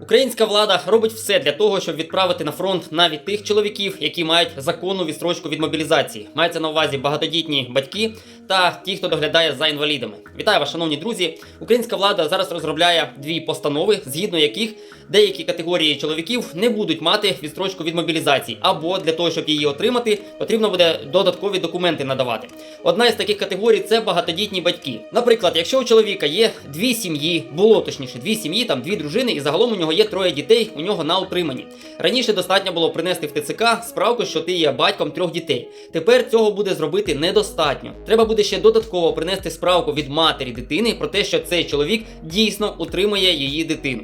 Українська влада робить все для того, щоб відправити на фронт навіть тих чоловіків, які мають законну відстрочку від мобілізації. Мається на увазі багатодітні батьки та ті, хто доглядає за інвалідами. Вітаю вас, шановні друзі. Українська влада зараз розробляє дві постанови, згідно яких деякі категорії чоловіків не будуть мати відстрочку від мобілізації, або для того, щоб її отримати, потрібно буде додаткові документи надавати. Одна із таких категорій це багатодітні батьки. Наприклад, якщо у чоловіка є дві сім'ї, було точніше, дві сім'ї, там дві дружини, і загалом у нього є троє дітей, у нього на утриманні. Раніше достатньо було принести в ТЦК справку, що ти є батьком трьох дітей. Тепер цього буде зробити недостатньо. Треба буде ще додатково принести справку від матері дитини про те, що цей чоловік дійсно утримує її дитину.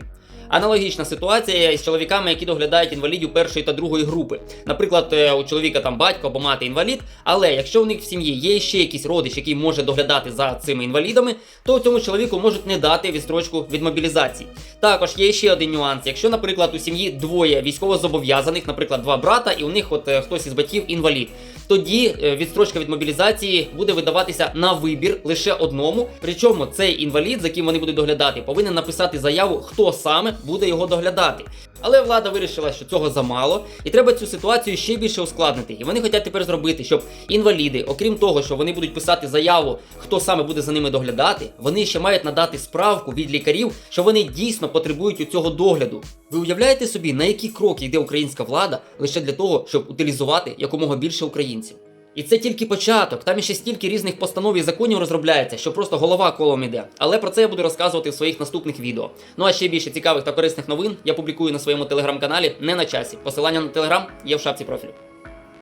Аналогічна ситуація із чоловіками, які доглядають інвалідів першої та другої групи. Наприклад, е, у чоловіка там батько або мати інвалід, але якщо у них в сім'ї є ще якийсь родич, який може доглядати за цими інвалідами, то цьому чоловіку можуть не дати відстрочку від мобілізації. Також є ще один нюанс. Якщо, наприклад, у сім'ї двоє військовозобов'язаних, наприклад, два брата, і у них от е, хтось із батьків інвалід, тоді е, відстрочка від мобілізації буде видаватися на вибір лише одному. Причому цей інвалід, за ким вони будуть доглядати, повинен написати заяву, хто саме буде його доглядати. Але влада вирішила, що цього замало, і треба цю ситуацію ще більше ускладнити. І вони хочуть тепер зробити, щоб інваліди, окрім того, що вони будуть писати заяву, хто саме буде за ними доглядати, вони ще мають надати справку від лікарів, що вони дійсно потребують у цього догляду. Ви уявляєте собі, на які кроки йде українська влада лише для того, щоб утилізувати якомога більше українців? І це тільки початок. Там іще стільки різних постанов і законів розробляється, що просто голова колом іде. Але про це я буду розказувати в своїх наступних відео. Ну а ще більше цікавих та корисних новин я публікую на своєму телеграм-каналі не на часі. Посилання на телеграм є в шапці профілю.